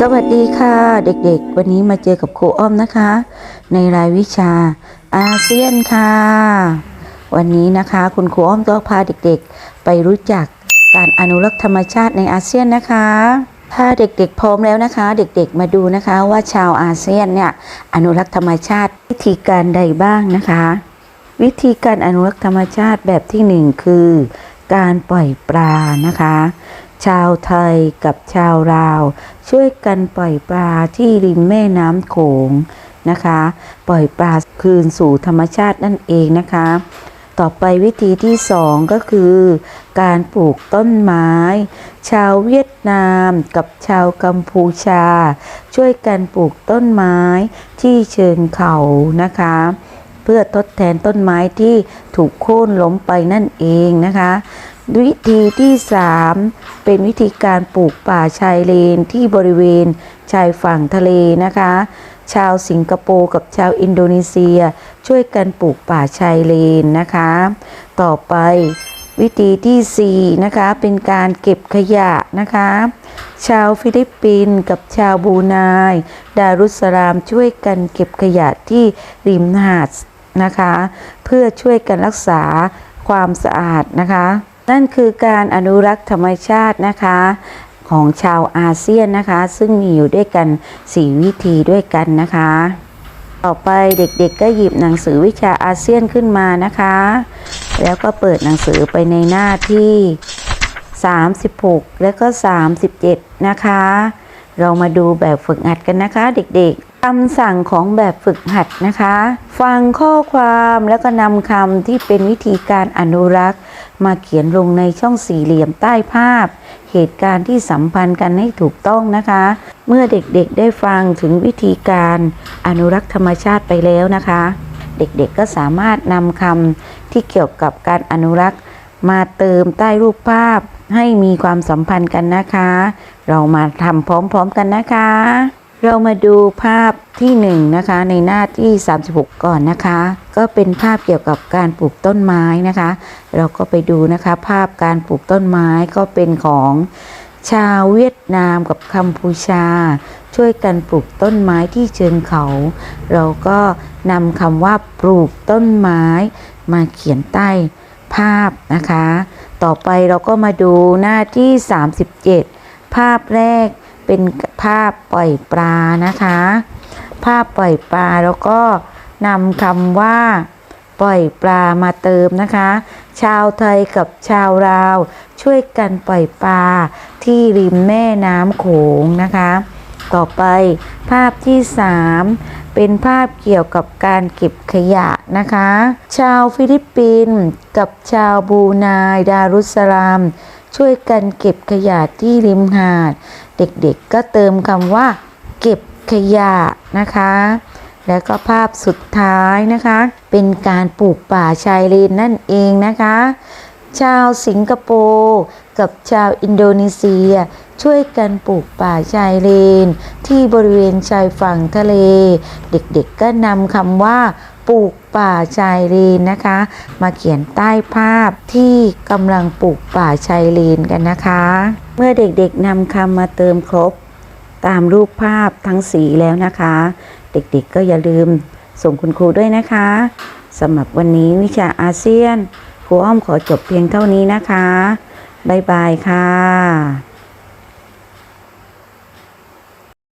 สวัสดีค่ะ เด็กๆ วันนี้มาเจอกับครูอ้อมนะคะ ในรายวิชาอาเซียนค่ะ วันนี้นะคะคุณครูอ้อมก็พาเด็กๆ ไปรู้จักการอนุรักษ์ธรรมชาติในอาเซียนนะคะ ถ้าเด็กๆพร้อมแล้วนะคะ เด็กๆมาดูนะคะว่าชาวอาเซียนเนี่ยอนุรักษ์ธรรมชาติวิธีการใดบ้างนะคะ วิธีการอนุรักษ์ธรรมชาติแบบที่หนึ่งคือ การปล่อยปลานะคะ ชาวไทยกับชาวลาว ช่วยกันปล่อยปลาที่ริมแม่น้ำโขงนะคะ ปล่อยปลาคืนสู่ธรรมชาตินั่นเองนะคะ ต่อไปวิธีที่สองก็คือ การปลูกต้นไม้ ชาวเวียดนามกับชาวกัมพูชา ช่วยกันปลูกต้นไม้ที่เชิงเขานะคะ เพื่อทดแทนต้นไม้ที่ถูกโค่นล้มไปนั่นเองนะคะ วิธีที่ 3 เป็นวิธีการปลูกป่าชายเลนที่บริเวณชายฝั่งทะเลนะคะ ชาวสิงคโปร์กับชาวอินโดนีเซีย ช่วยกันปลูกป่าชายเลนนะคะ ต่อไปวิธีทีสี่4 นะคะเป็นการเก็บขยะนะคะ ชาวฟิลิปปินส์กับชาวบรูไนดารุสสลามช่วยกันเก็บขยะที่ริมหาดนะคะ เพื่อช่วยกันรักษาความสะอาดนะคะ นั่นคือการอนุรักษ์ธรรมชาตินะคะของชาวอาเซียนนะคะ ซึ่งมีอยู่ด้วยกัน 4 วิธีด้วยกันนะคะ ต่อไปเด็กๆก็หยิบหนังสือวิชาอาเซียนขึ้นมานะคะ แล้วก็เปิดหนังสือไปในหน้าที่ 36 และก็ 37 นะคะ เรามาดูแบบฝึกหัดกันนะคะเด็กๆ คำสั่งของแบบฝึกหัดนะคะ ฟังข้อความแล้วก็นำคำที่เป็นวิธีการอนุรักษ์ มาเขียนลงในช่องสี่เหลี่ยมใต้ภาพ เหตุการณ์ที่สัมพันธ์กันให้ถูกต้องนะคะ เมื่อเด็กๆได้ฟังถึงวิธีการอนุรักษ์ธรรมชาติไปแล้วนะคะ เด็กๆก็สามารถนำคำที่เกี่ยวกับการอนุรักษ์ มาเติมใต้รูปภาพให้มีความสัมพันธ์กันนะคะ เรามาทำพร้อมๆกันนะคะ เรามาดูภาพที่หนึ่งนะคะในหน้าที่ 36 ก่อนนะคะ ก็เป็นภาพเกี่ยวกับการปลูกต้นไม้นะคะ เราก็ไปดูนะคะ ภาพการปลูกต้นไม้ก็เป็นของชาวเวียดนามกับกัมพูชา ช่วยกันปลูกต้นไม้ที่เชิงเขา เราก็นำคำว่าปลูกต้นไม้มาเขียนใต้ภาพนะคะ ต่อไปเราก็มาดูหน้าที่ 37 ภาพแรก เป็นภาพปล่อยปลานะคะ ภาพปล่อยปลาแล้วก็นำคำว่า ปล่อยปลามาเติมนะคะ ชาวไทยกับชาวลาว ช่วยกันปล่อยปลาที่ริมแม่น้ำโขงนะคะ ต่อไปภาพที่ 3 เป็นภาพเกี่ยวกับการเก็บขยะนะคะ ชาวฟิลิปปินส์กับชาวบรูไนดารุสสลาม ช่วยกันเก็บขยะที่ริมหาด เด็กๆก็เติมคำว่า เก็บขยะนะคะ แล้วก็ภาพสุดท้ายนะคะ เป็นการปลูกป่าชายเลนนั่นเองนะคะ ชาวสิงคโปร์กับชาวอินโดนีเซีย ช่วยกันปลูกป่าชายเลน ที่บริเวณชายฝั่งทะเล เด็กๆก็นำคำว่า ปลูกป่าชายเลนนะคะ มาเขียนใต้ภาพที่กำลังปลูกป่าชายเลนกันนะคะ เมื่อเด็กๆนำคำมาเติมครบ ตามรูปภาพทั้งสีแล้วนะคะ เด็กๆก็อย่าลืมส่งคุณครูด้วยนะคะสำหรับวันนี้วิชาอาเซียนครูอ้อมขอจบเพียงเท่านี้นะคะ บ๊ายบายค่ะ